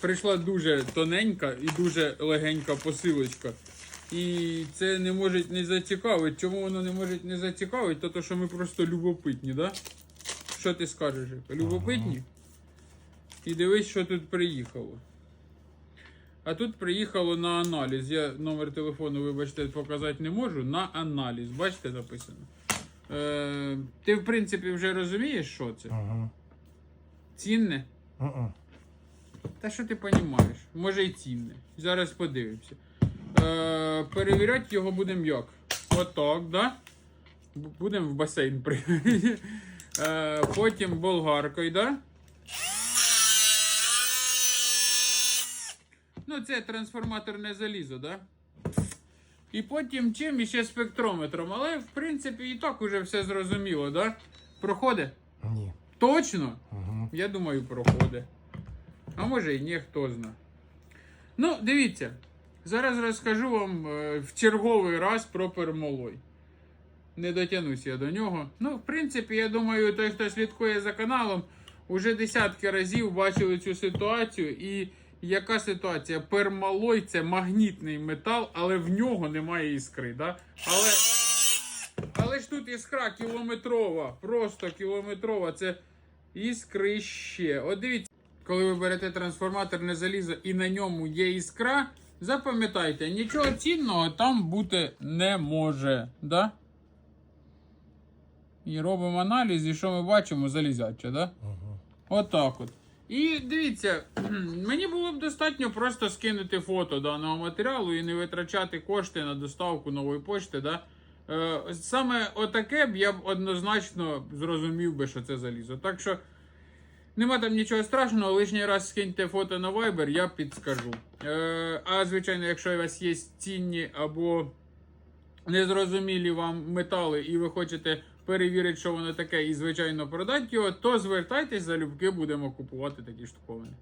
прийшла дуже тоненька і дуже легенька посилочка. І це не може не зацікавити. Чому воно не може не зацікавити? То, то що ми просто любопитні, да? Що ти скажеш? Любопитні? І дивись, що тут приїхало. А тут приїхало на аналіз. Я номер телефону, вибачте, показати не можу. На аналіз. Бачите, написано. Е, ти, в принципі, вже розумієш, що це? Ага. Цінне? Мгм. Та що ти розумієш? Може і цінне. Зараз подивимося. Е, перевіряти його будемо як? Отак, да? Будемо в басейн. Е, потім болгаркою, да? Ну, це трансформаторне залізо, да? І потім чим? І ще спектрометром. Але, в принципі, і так уже все зрозуміло, да? Проходить? Ні. Точно? Угу. Я думаю, проходить. А може і ні, хто зна. Ну, дивіться. Зараз розкажу вам е, в черговий раз про пермолой. Не дотягнусь я до нього. Ну, в принципі, я думаю, той, хто слідкує за каналом, уже десятки разів бачили цю ситуацію. І яка ситуація? Пермалой це магнітний метал, але в нього немає іскри. Да? Але, але ж тут іскра кілометрова, просто кілометрова. Це іскрище. От дивіться, коли ви берете трансформаторне залізо і на ньому є іскра, запам'ятайте, нічого цінного там бути не може. Да? І робимо аналіз, і що ми бачимо? Залізяче, да? Угу. Отак от. І дивіться, мені було б достатньо просто скинути фото даного матеріалу і не витрачати кошти на доставку нової почти. Да? Е, саме отаке б я б однозначно зрозумів би, що це залізо. Так що нема там нічого страшного, лишній раз скиньте фото на Viber, я підскажу. Е, а звичайно, якщо у вас є цінні або незрозумілі вам метали, і ви хочете перевірити, що воно таке, і звичайно продати його, то звертайтесь залюбки, будемо купувати такі штуковини.